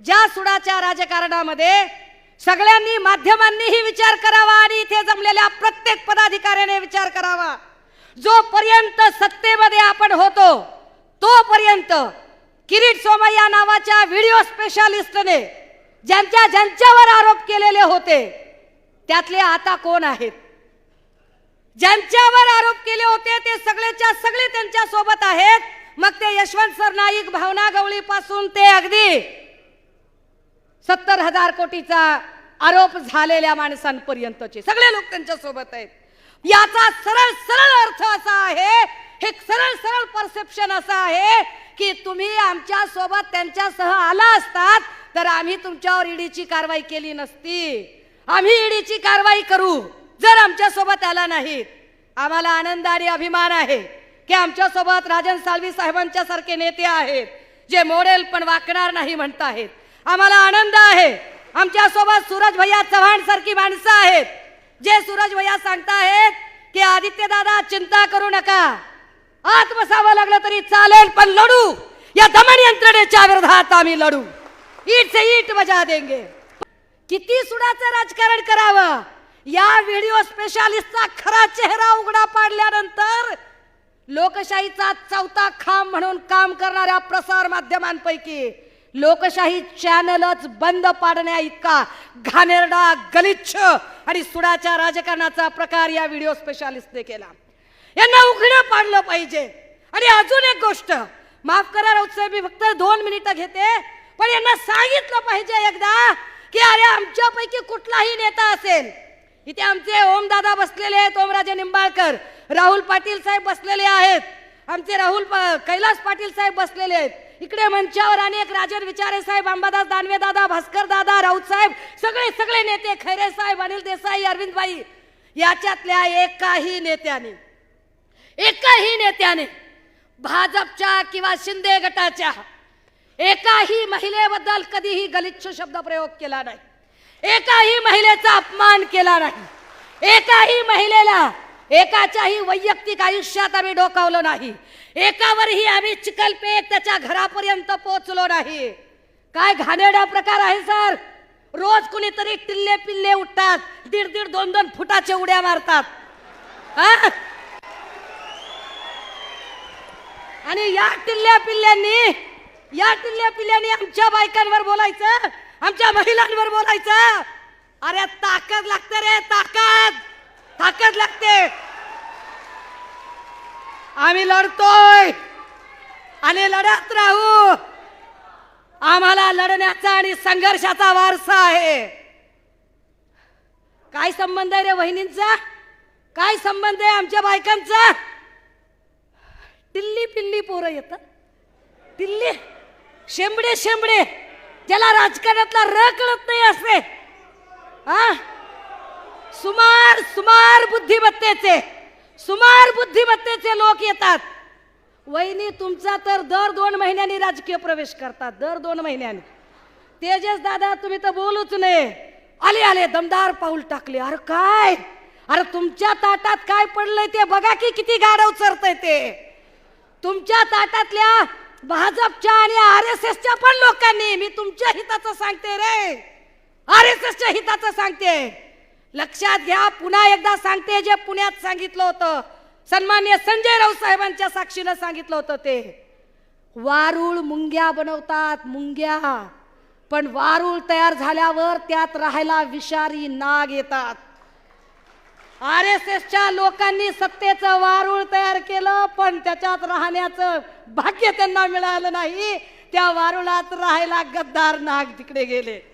ज्या सुडाच्या राजकारणामध्ये सगळ्यांनी माध्यमांनीही विचार करावा आणि इथे जमलेल्या प्रत्येक पदाधिकाऱ्याने विचार करावा. जोपर्यंत सत्तेमध्ये आपण होतो तोपर्यंत किरीट सोमय्या नावाच्या व्हिडिओ स्पेशालिस्टने ज्यांच्या ज्यांच्यावर आरोप केलेले होते त्यातले आता कोण आहेत? ज्यांच्यावर आरोप केले होते ते सगळेच्या सगळे त्यांच्यासोबत आहेत. मग ते यशवंत सर नाईक भावना गवळी पासून ते अगदी सत्तर हजार कोटीचा आरोप झालेल्या माणसांपर्यंतचे. सगळे लोक त्यांच्यासोबत आहेत. याचा सरळ सरळ अर्थ असा आहे हे सरळ सरळ परसेप्शन असं आहे की तुम्ही आमच्यासोबत त्यांच्यासह आला असतात तर आम्ही तुमच्यावर ईडीची कारवाई केली नसती. आम्ही ईडीची कारवाई करू जर आमच्यासोबत आला नाहीत आम्हाला आनंद आणि अभिमान आहे की आमच्यासोबत राजन साळवी साहेबांच्या सारखे नेते आहेत जे मॉडेल पण वाकणार नाही म्हणताहेत. आम्हाला आनंद आहे. आमच्यासोबत सूरज भैया चव्हाण सारखी माणसं आहेत. जे सूरज भैया सांगताहेत की आदित्य दादा चिंता करू नका. आत्मसावं लागलं तरी चालेल पण लढू. या दमन यंत्रणेच्या विरोधात आम्ही लढू. ईट से ईट बजा देंगे. किती सुडाचं राजकारण करावं. या व्हिडिओ स्पेशालिस्टचा खरा चेहरा उघडा पाडल्यानंतर लोकशाहीचा चौथा खांब म्हणून काम करणाऱ्या प्रसार माध्यमांपैकी लोकशाही चॅनलच बंद पाडण्या इतका. घाणेरडा गलिच्छ आणि सुडाच्या राजकारणाचा प्रकार या व्हिडिओ स्पेशालिस्टने केला. यांना उघडं पाडलं पाहिजे. आणि अजून एक गोष्ट माफ करा राऊत साहेब मी फक्त दोन मिनिटं घेते पण यांना सांगितलं पाहिजे एकदा की अरे आमच्यापैकी कुठलाही नेता असेल इथे आमचे ओमदादा बसलेले आहेत ओमराजे निंबाळकर राहुल पाटील साहेब बसलेले आहेत आमचे राहुल पा- कैलास पाटील साहेब बसलेले आहेत इकडे मंचावर अनेक राजन विचारे साहेब अंबादास दानवे दादा भास्कर दादा राऊत साहेब सगळे सगळे नेते खैरे साहेब अनिल देसाई अरविंद भाई याच्यातल्या एकाही नेत्याने एकाही नेत्याने भाजपच्या किंवा शिंदे गटाच्या एकाही महिलेबद्दल कधीही गलिच्छ शब्द प्रयोग केला नाही. एकाही महिलेचा अपमान केला नाही. एकाही महिलेला एकाच्याही वैयक्तिक आयुष्यात आम्ही डोकावलं नाही. एकावरही आम्ही चिकलपे त्याच्या घरापर्यंत पोहोचलो नाही. काय घाणेरडा प्रकार आहे सर? रोज कुणीतरी टिल्ले पिल्ले उठतात दीड दीड दोन दोन फुटाचे उड्या मारतात. हा? आणि या टिल्ल्या पिल्ल्यांनी या टिल्ल्या पिल्ल्यांनी आमच्या बायकांवर बोलायचं आमच्या महिलांवर बोलायचं? अरे ताकद लागते रे ताकद! ताकद लागते. आम्ही लढतोय. आणि लढत राहू. आम्हाला लढण्याचा आणि संघर्षाचा वारसा आहे. काय संबंध आहे रे वहिनींचा? काय संबंध आहे आमच्या बायकांचा? टिल्ली पिल्ली पोरं येतात. टिल्ली शेंबडे शेंबडे. ज्याला राजकारणातला र कळत नाही असे हा सुमार बुद्धिमत्तेचे सुमार बुद्धिमत्तेचे लोक येतात. वहिनी तुमचा तर दर दोन महिन्यांनी राजकीय प्रवेश करतात दर दोन महिन्यांनी. तेजस दादा तुम्ही तर बोलूच नये. आले आले दमदार पाऊल टाकले. अरे काय? अरे तुमच्या ताटात काय पडलंय ते बघा की किती गाडव चरतय ते. तुमच्या ताटातल्या भाजपच्या आणि आर एस एसच्या पण लोकांनी मी तुमच्या हिताचं सांगते रे. आर एस एसच्या हिताचं सांगते. लक्षात घ्या पुन्हा एकदा सांगते जे पुण्यात सांगितलं होतं. सन्मान्य संजय राऊत साहेबांच्या साक्षीनं सांगितलं होतं ते. वारुळ मुंग्या बनवतात मुंग्या. पण वारुळ तयार झाल्यावर त्यात राहायला विषारी नाग येतात. आर एस एसच्या लोकांनी सत्तेचं वारुळ तयार केलं पण त्याच्यात राहण्याचं भाग्य त्यांना मिळालं नाही. त्या वारुळात राहायला गद्दार नाग तिकडे गेले.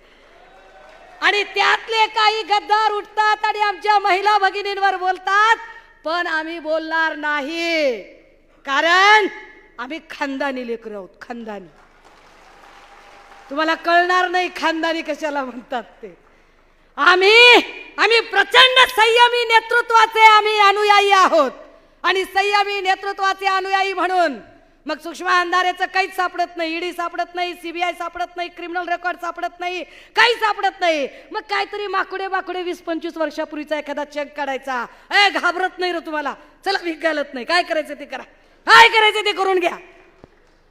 आणि त्यातले काही गद्दार उठतात आणि आमच्या महिला भगिनींवर बोलतात पण आम्ही बोलणार नाही. कारण आम्ही खानदानी लेकर आहोत खानदानी. तुम्हाला कळणार नाही खानदानी कशाला म्हणतात ते. आम्ही आम्ही प्रचंड संयमी नेतृत्वाचे आम्ही अनुयायी आहोत. आणि संयमी नेतृत्वाचे अनुयायी म्हणून मग सुषमा अंधारेचं काहीच सापडत नाही ईडी सापडत नाही सीबीआय सापडत नाही क्रिमिनल रेकॉर्ड सापडत नाही काही सापडत नाही. मग काहीतरी माकुडे माकुडे वीस पंचवीस वर्षापूर्वीचा एखादा चेक काढायचा. ए घाबरत नाही रे तुम्हाला. चला भीक घालत नाही. काय करायचं ते करा. काय करायचं ते करून घ्या.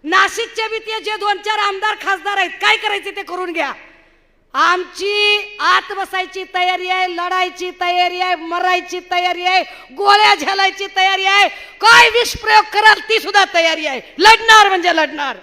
नाशिकचे बी ते जे दोन चार आमदार खासदार आहेत. काय करायचे ते करून घ्या. आमची आत बसायची तयारी आहे लढायची तयारी आहे मरायची तयारी आहे गोळ्या झेलायची तयारी आहे. काय विष प्रयोग कराल ती सुद्धा तयारी आहे. लढणार म्हणजे लढणार.